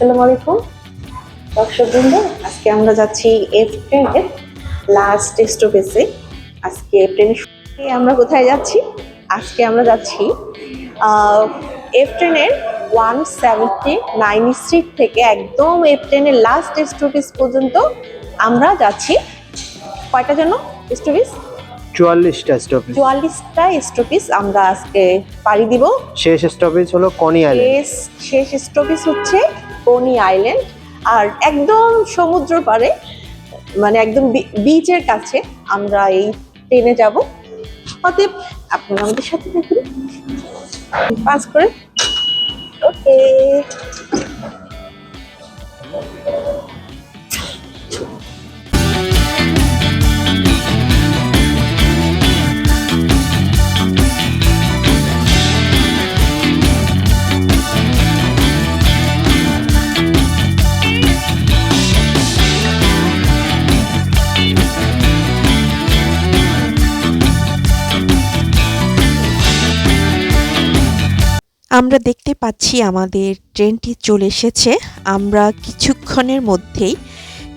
আসসালামু আলাইকুম। দর্শকবৃন্দ আজকে আমরা যাচ্ছি এফ ট্রেনের লাস্ট স্টপেজে আজকে ট্রেনের শুরুতে আমরা কোথায় যাচ্ছি? আজকে আমরা যাচ্ছি এফ ট্রেনের ওয়ান সেভেন্টি নাইন স্ট্রিট থেকে একদম এফ ট্রেনের লাস্ট স্টপেজ পর্যন্ত আমরা যাচ্ছি। কয়টা জন্য স্টপেজ চুয়াল্লিশটা স্টপেজ চুয়াল্লিশটা স্টপেজ আমরা আজকে পাড়ি দিব। শেষ স্টপেজ হলো কনি আইল্যান্ড শেষ শেষ স্টপেজ হচ্ছে কোনি আইল্যান্ড আর একদম সমুদ্র পারে মানে একদম বিচের কাছে আমরা এই ট্রেনে যাব। অতএব আপনারা আমাদের সাথে থাকুন। পাস করে। ওকে আমরা দেখতে পাচ্ছি আমাদের ট্রেনটি চলে এসেছে। আমরা কিছুক্ষণের মধ্যেই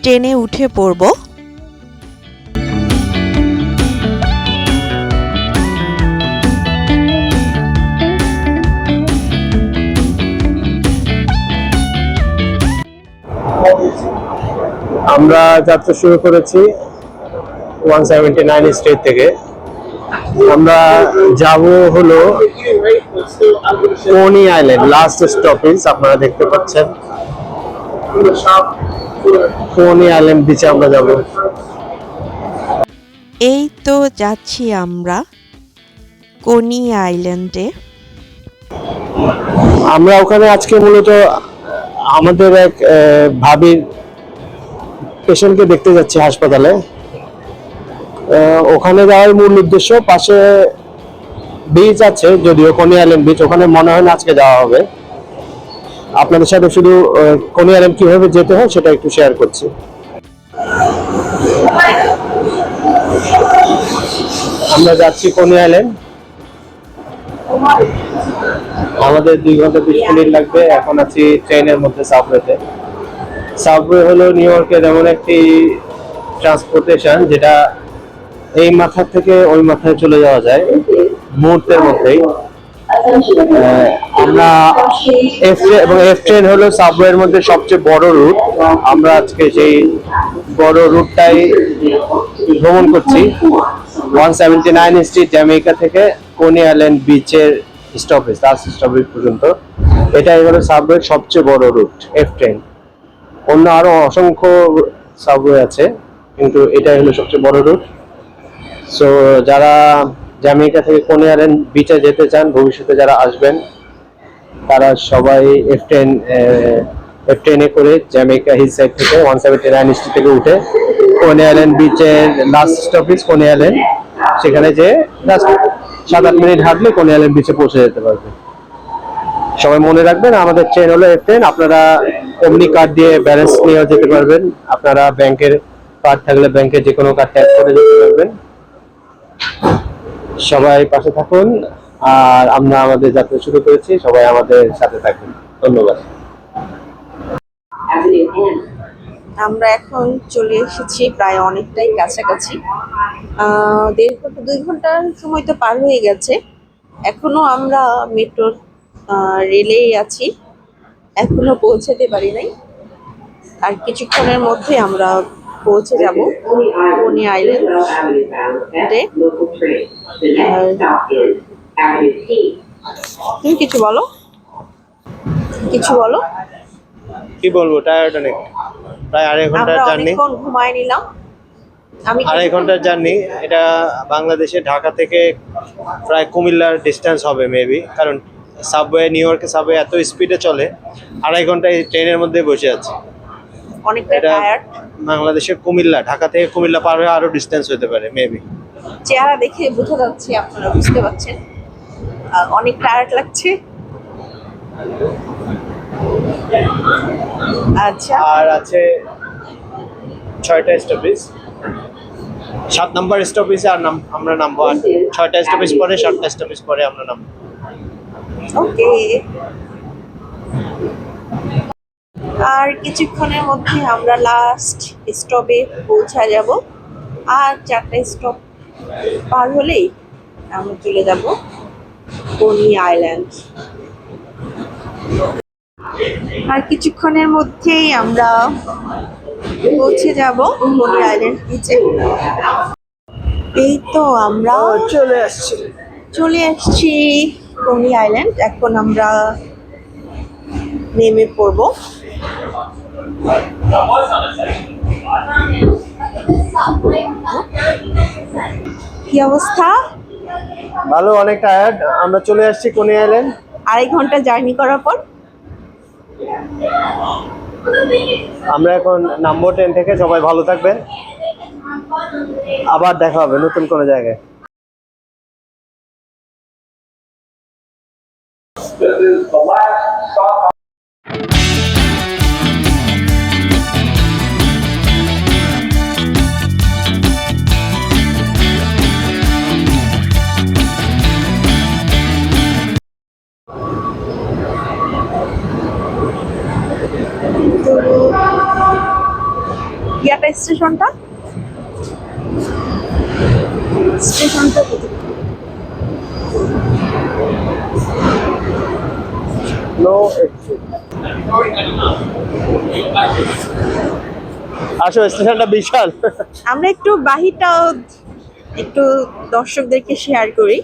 ট্রেনে উঠে পড়ব। আমরা যাত্রা শুরু করেছি ওয়ান সেভেন্টি নাইন স্ট্রিট থেকে। আমরা যাব হলো কনি আইল্যান্ড লাস্ট স্টপেজ আপনারা দেখতে পাচ্ছেন। কনি আইল্যান্ড বিচে আমরা যাব। এই তো যাচ্ছি আমরা কোনি আইল্যান্ডে আমরা ওখানে আজকে মূলত আমাদের এক ভাবির পেশেন্টকে দেখতে যাচ্ছি হাসপাতালে। ওখানে যাওয়ার মূল উদ্দেশ্য পাশে বিচ আছে, যদিও কোনি আইল্যান্ড বিচ ওখানে মনে হয় না আজকে যাওয়া হবে। আপনাদের সাথে শুধু কোনি আইল্যান্ড কীভাবে যেতে হয় সেটা একটু শেয়ার করছি। আমরা যাচ্ছি কোনি আইল্যান্ড আমাদের দুই ঘণ্টা বিশ মিনিট লাগবে, এখন আছি ট্রেনের মধ্যে সাবওয়েতে সাবওয়ে হলো নিউ ইয়র্কের এমন একটি ট্রান্সপোর্টেশন যেটা এই মাথা থেকে ওই মাথায় চলে যাওয়া যায়। মুহূর্তের মধ্যেই। আমরা এফ এবং এফ ট্রেন হলো সাবওয়ের মধ্যে সবচেয়ে বড় রুট আমরা আজকে সেই বড় রুটটাই ভ্রমণ করছি। One seventy nine street Jamaica থেকে কোনি আইল্যান্ড বিচের স্টপেজ লাস্ট স্টপেজ পর্যন্ত। এটাই হলো সাবওয়ের সবচেয়ে বড় রুট এফ ট্রেন অন্য আরও অসংখ্য সাবওয়ে আছে, কিন্তু এটাই হলো সবচেয়ে বড় রুট সো যারা জ্যামাইকা থেকে কোনি আইল্যান্ড বিচে যেতে চান, ভবিষ্যতে যারা আসবেন, তারা সবাই এফ টেন এফ টেনে করে জ্যামাইকা হিল সাইড থেকে ওয়ান সেভেন্টি নাইন স্ট্রিট থেকে উঠে কোনি আইল্যান্ড বিচের লাস্ট স্টপেজ কোনি আইল্যান্ড সেখানে যে জাস্ট সাত আট মিনিট হাঁটলে কোনি আইল্যান্ড বিচে পৌঁছে যেতে পারবে। সবাই মনে রাখবেন, আমাদের ট্রেন হলো এফ ট্রেন আপনারা অমনি কার্ড দিয়ে ব্যালেন্স নিয়েও যেতে পারবেন, আপনারা ব্যাংকের কার্ড থাকলে ব্যাংকে যে কোনো কার্ড ট্যাপ করে যেতে পারবেন। সবাই পাশে থাকুন, আর আমরা আমাদের যাত্রা শুরু করেছি, সবাই আমাদের সাথে থাকুন। ধন্যবাদ। আমরা এখন চলে এসেছি প্রায় অনেকটাই কাছাকাছি। দেড় ঘণ্টা, দুই ঘণ্টার সময় তো পার হয়ে গেছে। এখনও আমরা মেট্রোর রেলেই আছি। এখনও পৌঁছাতে পারি নাই। আর কিছুক্ষণের মধ্যে আমরা পৌঁছে যাব বনি আইল্যান্ডে তুমি কিছু বলো? কিছু বলো? কি বলব টায়ার্ড অনেক। প্রায় আড়াই ঘণ্টার জার্নি ঘুমায় নিলাম। আমি আড়াই ঘণ্টার জার্নি এটা বাংলাদেশে ঢাকা থেকে প্রায় কুমিল্লার ডিস্টেন্স হবে মেবি কারণ সাবওয়ে নিউ ইয়র্কে সাবওয়ে এত স্পিডে চলে আড়াই ঘন্টায় ট্রেনের মধ্যে বসে আছে। অনেকটা টায়ার্ড বাংলাদেশের কুমিল্লা ঢাকা থেকে কুমিল্লা পার হয়ে আরও ডিস্টেন্স হতে পারে মেবি চেহারা দেখে বোঝা যাচ্ছে আপনারা বুঝতে পারছেন। অনেক টায়ার্ড লাগছে। আচ্ছা। আর আছে ছয়টা স্টপেজ সাত নাম্বার স্টপেজে আর নাম আমরা নামবো। আর ছয়টা স্টপেজ পরে সাতটা স্টপেজ পরে আমরা নামবো। ওকে আর কিছুক্ষণের মধ্যে আমরা লাস্ট স্টপে পৌঁছা যাব। আর চারটা স্টপ পার হলেই আমরা চলে যাব বনি আইল্যান্ড আর কিছুক্ষণের মধ্যেই আমরা পৌঁছে যাব বনি আইল্যান্ড বিচে এই তো আমরা চলে আসছি। চলে আসছি বনি আইল্যান্ড এখন আমরা নেমে পড়ব। কি অবস্থা? ভালো অনেক টায়ার্ড আমরা চলে আসছি কোনি আইল্যান্ড আড়াই ঘণ্টা জার্নি করার পর? আমরা এখন নামবো ট্রেন থেকে সবাই ভালো থাকবেন। আবার দেখা হবে নতুন কোনো জায়গায়। ইয়াটা স্টেশনটা? স্টেশনটা? নো আসো স্টেশনটা বিশাল। আমরা একটু বাহিরটাও একটু দর্শকদেরকে শেয়ার করি।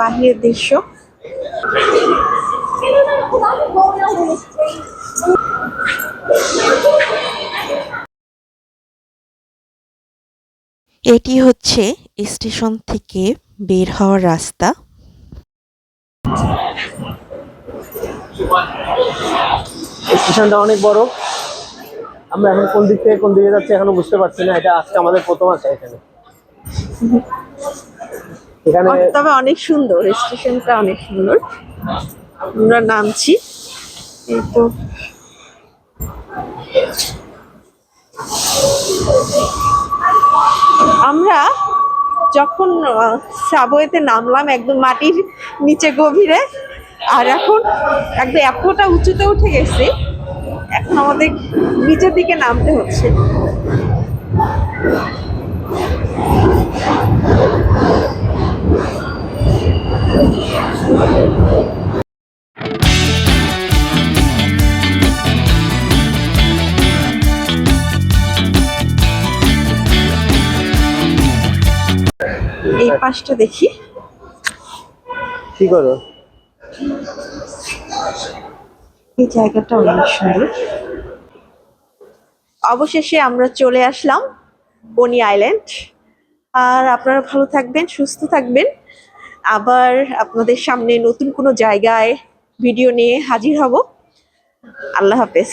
বাহিরের দৃশ্য। এটি হচ্ছে স্টেশন থেকে বের হওয়ার রাস্তা। স্টেশনটা অনেক বড়। আমরা এখন কোন দিক থেকে কোন দিকে যাচ্ছি এখনও বুঝতে পারছি না। এটা আজকে আমাদের প্রথম আছে এখানে। এখানে তবে অনেক সুন্দর স্টেশনটা অনেক সুন্দর। আমরা নামছি। তো আমরা যখন সাবওয়েতে নামলাম একদম মাটির নিচে গভীরে, আর এখন একদম এতটা উঁচুতে উঠে গেছি, এখন আমাদের নিচের দিকে নামতে হচ্ছে। এই পাশটা দেখি। কি করো? এই জায়গাটা অনেক সুন্দর। অবশেষে আমরা চলে আসলাম বনি আইল্যান্ড। আর আপনারা ভালো থাকবেন সুস্থ থাকবেন। আবার আপনাদের সামনে নতুন কোনো জায়গায় ভিডিও নিয়ে হাজির হব। আল্লাহ হাফেজ।